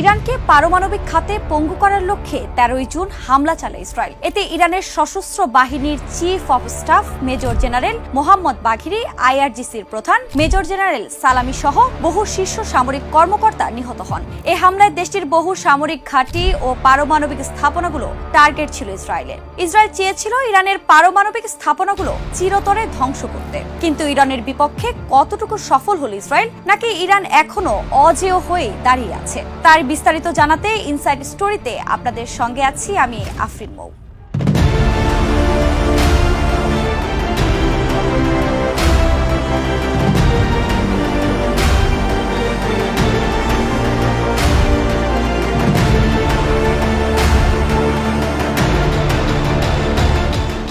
ইরানকে পারমাণবিক খাতে পঙ্গু করার লক্ষ্যে তেরোই জুন হামলা চালায় ইসরায়েল। এতে ইরানের সশস্ত্র বাহিনীর chief of staff major general Mohammad Bagheri, আইআরজিসির প্রধান মেজর জেনারেল সালামি সহ বহু শীর্ষ সামরিক কর্মকর্তা নিহত হন। এ হামলায় দেশটির বহু সামরিক ঘাঁটি ও পারমাণবিক স্থাপনাগুলো টার্গেট ছিল ইসরায়েলের ইসরায়েল চেয়েছিল ইরানের পারমাণবিক স্থাপনাগুলো চিরতরে ধ্বংস করতে। কিন্তু ইরানের বিপক্ষে কতটুকু সফল হল ইসরায়েল, নাকি ইরান এখনও অজেয় হয়ে দাঁড়িয়ে আছে? তার বিস্তারিত জানাতে ইনসাইড স্টোরিতে আপনাদের সঙ্গে আছি আমি আফরিন মৌ।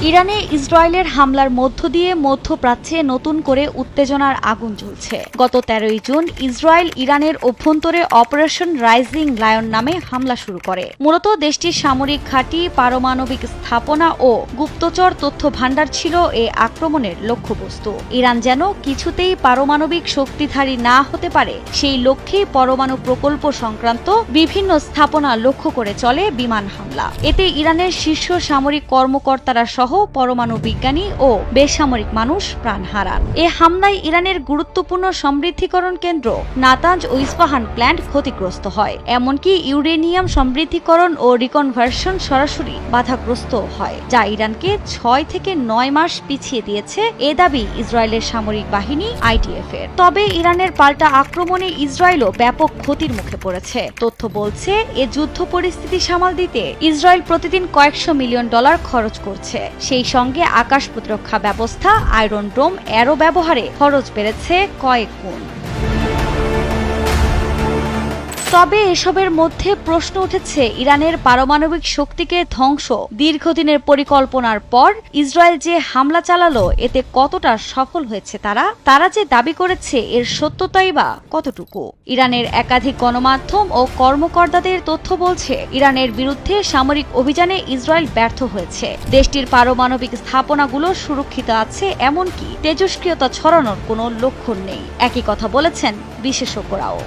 ইরানে ইসরায়েলের হামলার মধ্য দিয়ে মধ্যপ্রাচ্যে নতুন করে উত্তেজনার আগুন জ্বলছে। গত তেরোই জুন ইসরায়েল ইরানের অভ্যন্তরে অপারেশন রাইজিং লায়ন নামে হামলা শুরু করে। মূলত দেশটির সামরিক ঘাঁটি, পারমাণবিক স্থাপনা ও গুপ্তচর তথ্য ভাণ্ডার ছিল এ আক্রমণের লক্ষ্যবস্তু। ইরান যেন কিছুতেই পারমাণবিক শক্তিধারী না হতে পারে, সেই লক্ষ্যেই পরমাণু প্রকল্প সংক্রান্ত বিভিন্ন স্থাপনা লক্ষ্য করে চলে বিমান হামলা। এতে ইরানের শীর্ষ সামরিক কর্মকর্তারা সহ পরমাণু বিজ্ঞানী ও বেসামরিক মানুষ প্রাণ হারান। এ হামলায় ইরানের গুরুত্বপূর্ণ সমৃদ্ধিকরণ কেন্দ্র নাতাঞ্জ ও ইস্পাহান প্ল্যান্ট ক্ষতিগ্রস্ত হয়। এমনকি ইউরেনিয়াম সমৃদ্ধিকরণ ও রিকনভার্সন সরাসরি বাধাগ্রস্ত হয়, যা ইরানকে ছয় থেকে নয় মাস পিছিয়ে দিয়েছে, এ দাবি ইসরায়েলের সামরিক বাহিনী আইটিএফ এর। তবে ইরানের পাল্টা আক্রমণে ইসরায়েলও ব্যাপক ক্ষতির মুখে পড়েছে। তথ্য বলছে, এ যুদ্ধ পরিস্থিতি সামাল দিতে ইসরায়েল প্রতিদিন কয়েকশো মিলিয়ন ডলার খরচ করছে। সেই সঙ্গে আকাশ প্রতিরক্ষা ব্যবস্থা আয়রন ডোম অ্যারো ব্যবহারে খরচ বেড়েছে কয়েক গুণ। তবে এসবের মধ্যে প্রশ্ন উঠেছে, ইরানের পারমাণবিক শক্তিকে ধ্বংস। দীর্ঘদিনের পরিকল্পনার পর ইসরায়েল যে হামলা চালালো, এতে কতটা সফল হয়েছে তারা? তারা যে দাবি করেছে, এর সত্যতাই বা কতটুকু? ইরানের একাধিক গণমাধ্যম ও কর্মকর্তাদের তথ্য বলছে, ইরানের বিরুদ্ধে সামরিক অভিযানে ইসরায়েল ব্যর্থ হয়েছে। দেশটির পারমাণবিক স্থাপনাগুলো সুরক্ষিত আছে এমনকি তেজস্ক্রিয়তা ছড়ানোর কোনো লক্ষণ নেই। একই কথা বলেছেন বিশেষজ্ঞরাও।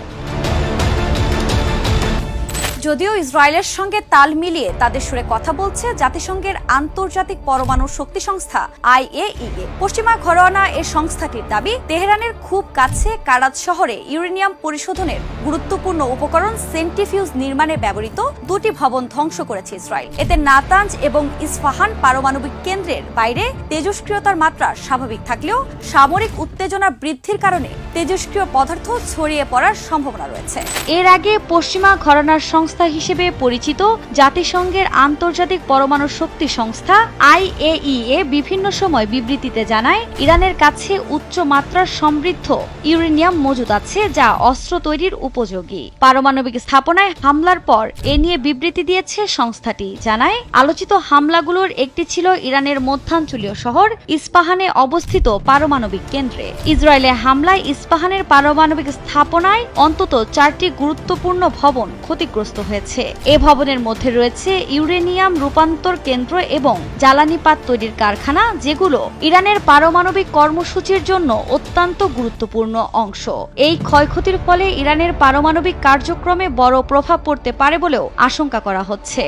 যদিও ইসরায়েলের সঙ্গে তাল মিলিয়ে তাদের সুরে কথা বলছে জাতিসংঘের আন্তর্জাতিক পরমাণু শক্তি সংস্থা, আইএইএ। পশ্চিমা ঘরোয়ানা এ সংস্থাটির দাবি, তেহরানের খুব কাছে কারাত শহরে ইউরেনিয়াম পরিশোধনের গুরুত্বপূর্ণ উপকরণ সেন্টিফিউজ নির্মাণে ব্যবহৃত দুটি ভবন ধ্বংস করেছে ইসরায়েল। এতে নাতাঞ্জ এবং ইসফাহান পারমাণবিক কেন্দ্রের বাইরে তেজস্ক্রিয়তার মাত্রা স্বাভাবিক থাকলেও সামরিক উত্তেজনা বৃদ্ধির কারণে তেজস্ক্রিয় পদার্থ ছড়িয়ে পড়ার সম্ভাবনা রয়েছে। এর আগে পশ্চিমা ঘরানার সংস্থা হিসেবে পরিচিত জাতিসংঘের আন্তর্জাতিক পরমাণু শক্তি সংস্থা আইএইএ বিভিন্ন সময় বিবৃতিতে জানায়, ইরানের কাছে উচ্চ মাত্রার সমৃদ্ধ ইউরেনিয়াম মজুদ আছে যা অস্ত্র তৈরির উপযোগী। পারমাণবিক স্থাপনায় হামলার পর এ নিয়ে বিবৃতি দিয়েছে সংস্থাটি। জানায়, আলোচিত হামলাগুলোর একটি ছিল ইরানের মধ্যাঞ্চলীয় শহর ইস্পাহানে অবস্থিত পারমাণবিক কেন্দ্রে। ইসরায়েলের হামলায় ইস্পাহানের পারমাণবিক স্থাপনায় অন্তত চারটি গুরুত্বপূর্ণ ভবন ক্ষতিগ্রস্ত হয়েছে। এ ভবনের মধ্যে রয়েছে ইউরেনিয়াম রূপান্তর কেন্দ্র এবং জ্বালানি পাত তৈরির কারখানা, যেগুলো ইরানের পারমাণবিক কর্মসূচির জন্য অত্যন্ত গুরুত্বপূর্ণ অংশ। এই ক্ষয়ক্ষতির ফলে ইরানের পারমাণবিক কার্যক্রমে বড় প্রভাব পড়তে পারে বলেও আশঙ্কা করা হচ্ছে।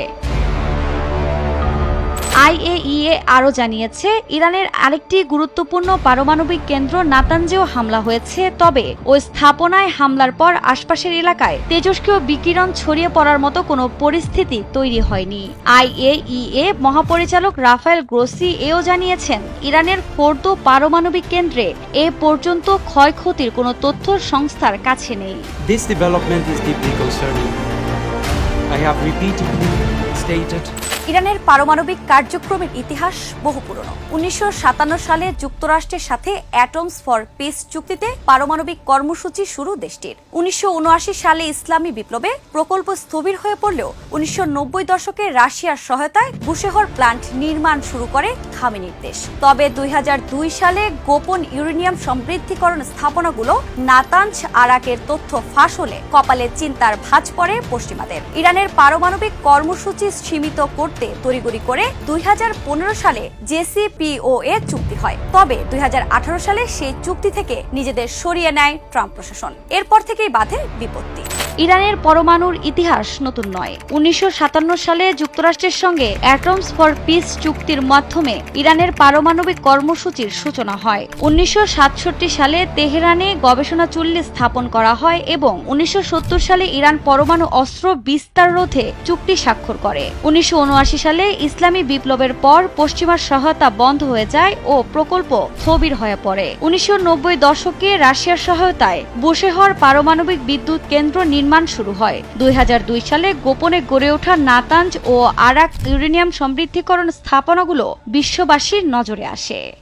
আইএইএ আরও জানিয়েছে, ইরানের আরেকটি গুরুত্বপূর্ণ পারমাণবিক কেন্দ্র নাতাঞ্জেও হামলা হয়েছে। তবে ওই স্থাপনায় হামলার পর আশপাশের এলাকায় তেজস্ক্রিয় বিকিরণ ছড়িয়ে পড়ার মতো কোনো পরিস্থিতি তৈরি হয়নি। আইএইএ মহাপরিচালক রাফায়েল গ্রোসি এও জানিয়েছেন, ইরানের ফোর্দো পারমাণবিক কেন্দ্রে এ পর্যন্ত ক্ষয়ক্ষতির কোনো তথ্য সংস্থার কাছে নেই। This development is deeply concerning. I have repeatedly ইরানের পারমাণবিক কার্যক্রমের ইতিহাস বহু পুরনো। উনিশশো সালে যুক্তরাষ্ট্রের সাথে অ্যাটমস ফর পিস চুক্তিতে পারমাণবিক কর্মসূচি শুরু দেশটির। উনিশশো সালে ইসলামী বিপ্লবে প্রকল্প স্থবির হয়ে পড়লেও উনিশশো নব্বই দশকে রাশিয়ার সহায়তায় বুশেহর প্ল্যান্ট নির্মাণ শুরু করে খামেনির দেশ। তবে দুই হাজার দুই সালে গোপন ইউরেনিয়াম সমৃদ্ধিকরণ স্থাপনাগুলো নাতাঞ্জ আরাকের তথ্য ফাঁস হলে কপালে চিন্তার ভাঁজ পড়ে পশ্চিমাদের। ইরানের পারমাণবিক কর্মসূচি সীমিত করতে তড়িগড়ি করে দুই হাজার পনেরো সালে জেসিপিও জেসিপিওএ চুক্তি হয়। তবে দুই হাজার আঠারো সালে সেই চুক্তি থেকে নিজেদের সরিয়ে নেয় ট্রাম্প প্রশাসন। এরপর থেকেই বাধে বিপত্তি। ইরানের পরমাণুর ইতিহাস নতুন নয়। উনিশশো সালে যুক্তরাষ্ট্রের সঙ্গে অ্যাটমস ফর পিস চুক্তির মাধ্যমে ইরানের পারমাণবিক কর্মসূচির সূচনা হয়। উনিশশো সাতষট্টি সালে তেহরানে গবেষণা চুল্লি স্থাপন করা হয় এবং উনিশশো সত্তর সালে ইরান পরমাণু অস্ত্র বিস্তার রোধে চুক্তি স্বাক্ষর করে। উনিশশো উনআশি সালে ইসলামী বিপ্লবের পর পশ্চিমার সহায়তা বন্ধ হয়ে যায় ও প্রকল্প স্থবির হয়ে পড়ে। উনিশশো নব্বই দশকে রাশিয়ার সহায়তায় বুশেহর পারমাণবিক বিদ্যুৎ কেন্দ্র নির্মাণ শুরু হয়। দুই হাজার দুই সালে গোপনে গড়ে ওঠা নাতাঞ্জ ও আরাক ইউরেনিয়াম সমৃদ্ধিকরণ স্থাপনাগুলো বিশ্ববাসীর নজরে আসে।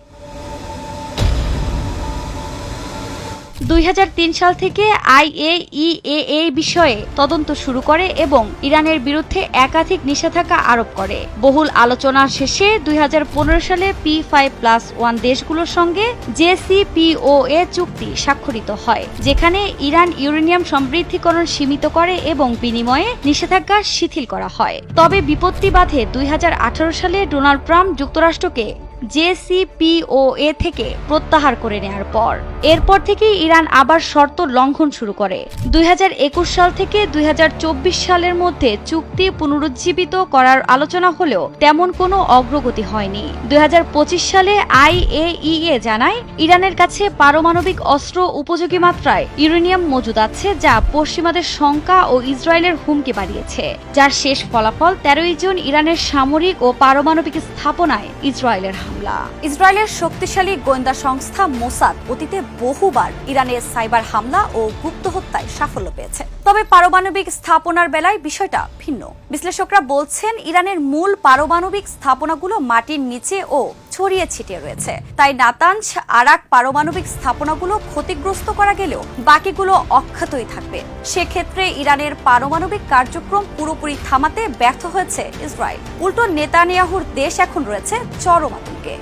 দুই হাজার তিন সাল থেকে আইএইএ এই বিষয়ে তদন্ত শুরু করে এবং ইরানের বিরুদ্ধে একাধিক নিষেধাজ্ঞা আরোপ করে। বহুল আলোচনার শেষে দুই হাজার পনেরো সালে পি ফাইভ প্লাস ওয়ান দেশগুলোর সঙ্গে জেসিপিওএ চুক্তি স্বাক্ষরিত হয়, যেখানে ইরান ইউরেনিয়াম সমৃদ্ধিকরণ সীমিত করে এবং বিনিময়ে নিষেধাজ্ঞা শিথিল করা হয়। তবে বিপত্তি বাধে দুই হাজার আঠারো সালে ডোনাল্ড ট্রাম্প যুক্তরাষ্ট্রকে জেসিপিওএ থেকে প্রত্যাহার করে নেয়ার পর। এরপর থেকেই ইরান আবার শর্ত লঙ্ঘন শুরু করে। দুই হাজার একুশ সাল থেকে দুই হাজার চব্বিশ সালের মধ্যে চুক্তি পুনরুজ্জীবিত করার আলোচনা হলেও তেমন কোনো অগ্রগতি হয়নি। দুই হাজার পঁচিশ সালে আইএইএ জানায়, ইরানের কাছে পারমাণবিক অস্ত্র উপযোগী মাত্রায় ইউরেনিয়াম মজুদ আছে যা পশ্চিমাদের শঙ্কা ও ইসরায়েলের হুমকি বাড়িয়েছে। যার শেষ ফলাফল তেরোই জুন ইরানের সামরিক ও পারমাণবিক স্থাপনায় ইসরায়েলের হামলা। ইসরায়েলের শক্তিশালী গোয়েন্দা সংস্থা মোসাদ অতীতে বহুবার ইরানের সাইবার হামলা ও গুপ্ত হত্যায় সাফল্য পেয়েছে। তবে পারমাণবিক স্থাপনার বেলায় বিষয়টা ভিন্ন। বিশ্লেষকরা বলছেন, ইরানের মূল পারমাণবিক স্থাপনাগুলো মাটির নিচে ও ছড়িয়ে ছিটিয়ে রয়েছে। তাই নাতাঞ্জ আরাক পারমাণবিক স্থাপনাগুলো ক্ষতিগ্রস্ত করা গেলেও বাকিগুলো অক্ষতই থাকবে। সেক্ষেত্রে ইরানের পারমাণবিক কার্যক্রম পুরোপুরি থামাতে ব্যর্থ হয়েছে ইসরায়েল। উল্টো নেতানিয়াহুর দেশ এখন রয়েছে চরম আতঙ্কে।